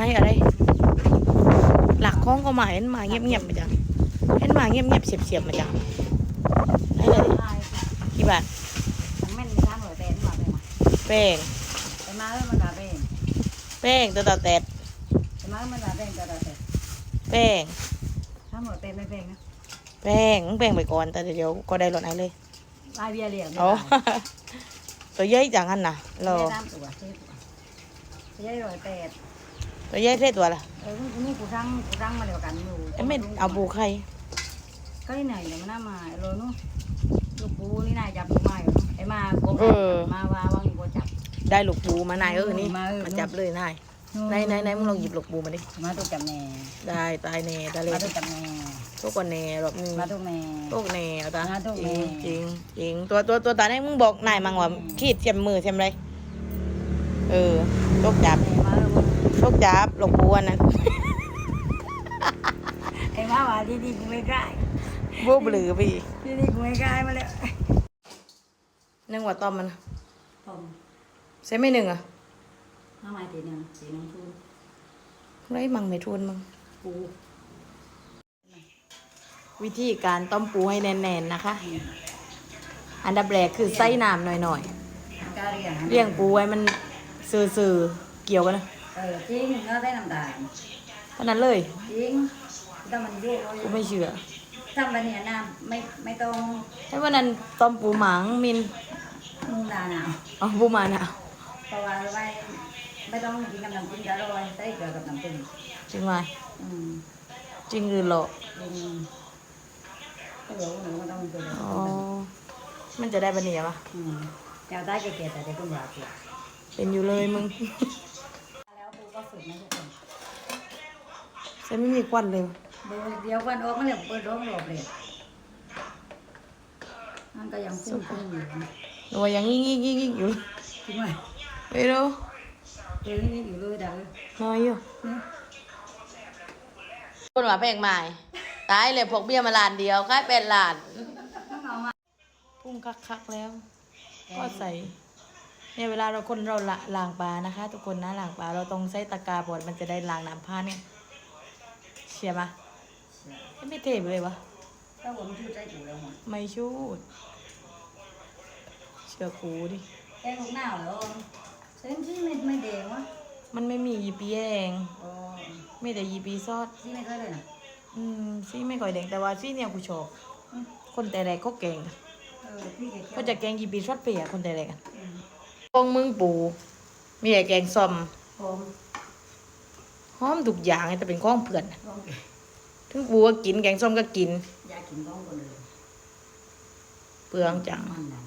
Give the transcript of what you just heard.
ในอะไร หลักของก็มาเห็นมาเงียบๆมาจังเห็นมาเงียบๆเสียบๆมาจังไหนเลยไอ้กี่บาทมันแม่นมีทางหน่วยเป็นมาเป็นมาแป้งไปมาเออมันด่าเป็นแป้งตัวต่อแตดไปมาเออมันด่าเป็นจะด่าเป็นแป้งทางหน่วยเป็นไม่เป็นนะแป้งแป้งไปก่อนแต่เดี๋ยวก็ได้รถไหนเลยไอ้เบียร์เรียกเอาตัวใหญ่จังอันน่ะรอน้ำตัวเท่ตัวเท่หน่วยเป็ด ตัวใหญ่เท่ตัวละเออนี่กูทั้งกูทั้งมาเดียวกันอยู่ไอ้เม็ดเอาปูไข่ก็ที่ไหนเดี๋ยวมันน่ามาโลนู้ลูกปูนี่นายจับลูกไม้อยู่ไอ้มาโกมาวาวางอยู่บนจับ ได้ลูกปูมานายเออนี่มาเออมาจับเลยนายนายนายนายมึงลองหยิบลูกปูมาดิมาตุกจับแน่ได้ตายแน่ตาเลยมาตุกจับแน่ทุกคนแน่รอบนี้มาตุกแน่ทุกแน่เอาตามาทุกจแน่ริงจริงจริงตัวตัวตัวตาเนี่ยมึงบอกนายมังว่าขีดเทียมมือเทียมอะไรเออตกจับมา เออตกจับลูกปูอันนั้นไอ้มาว่าที่นี่กูไม่กล้าบูบลือพี่ที่นี่กูไม่กล้ามาแล้วนึกว่าต้อมมันผมใช่ไม่หนึ่งอะมาใหม่ตีหนึ่งตีหนึ่งคูณไรมังไม่ทุนมึงปูวิธีการต้มปูให้แน่นๆนะคะ อันดับแรกคือใส่น้ำหน่อยกล้าเรียงๆเลี้ยงปูไว้มันซื่อๆเกี่ยวกันนะ เออจริงก็ได้น้ำตาลเท่านั้นเลยจริงถ้ามันเยอะกูไม่เชื่อทำแบบนี้น้ำไม่ไม่ต้องให้วันนั้นต้มปูหมังมินนุ่งดาหนาวอ๋อปูมาน่ะเพราะว่าไม่ไม่ต้องกินกับน้ำจิ้มก็อร่อยใส่เกลือกับน้ำจิ้มจริงไหมอืมจริงหรือหลอกจริงก็เดี๋ยวหนูก็ต้องเกลืออ๋อมันจะได้บันนี้ปะอืมแนวใต้เก๋ๆแต่ได้คุณยาเก๋เป็นอยู่เลยมึงแล้ว ปูก็ฝึกนะทุกคนฉันไม่มีควันเลยเดี๋ยวเดี๋ยววันออกมาเลยเปิดร้องหลบเลยมันก็ยังพุ่งพุ่งอยู่นะหนูว่ายังงี้งี้งี้งี้อยู่จริงไหมไม่รู้เดี๋ยวนี้อยู่เลยเดี๋ยวน้อยอยู่นะคนว่าแพงใหม่ตายเลยพกเบี้ยมาล้านเดียวค่ายเป็นล้านต้องเอามาพุ่งคักๆแล้ว ก็ใส่ เนี่ยเวลาเราคนเราละล้างปลานะคะ ทุกคนนะล้างปลาเราต้องใส่ตะกร้าบดมันจะได้ล้างน้ำผ้าเนี่ยเชียร์ปะไม่เทไปเลยวะถ้าผมชื่อใจถูกแล้วมั้งไม่ชูดเชื่อกูดิแกงลูกหน้าเหรอเส้นที่ไม่ไม่แดงวะมันไม่มียีปีแดงอ๋อมีแต่ยีปีซอสที่ไม่เคยเลยนะอืมซีไม่ค่อยแดงแต่ว่าซีเนี่ยกูชอบคนแต่แรกก็แกงกันเออพี่แกก็จะแกงยีปีซอสเปียกคนแต่แรกอะ กองมึงปู มีแต่แกงซอมหอมหอมทุกอย่างแต่เป็นข้องเผื่อนถึงปูก็กินแกงส้มก็กิน อยากกินข้องคนเลยเปลืองจังมันนั่น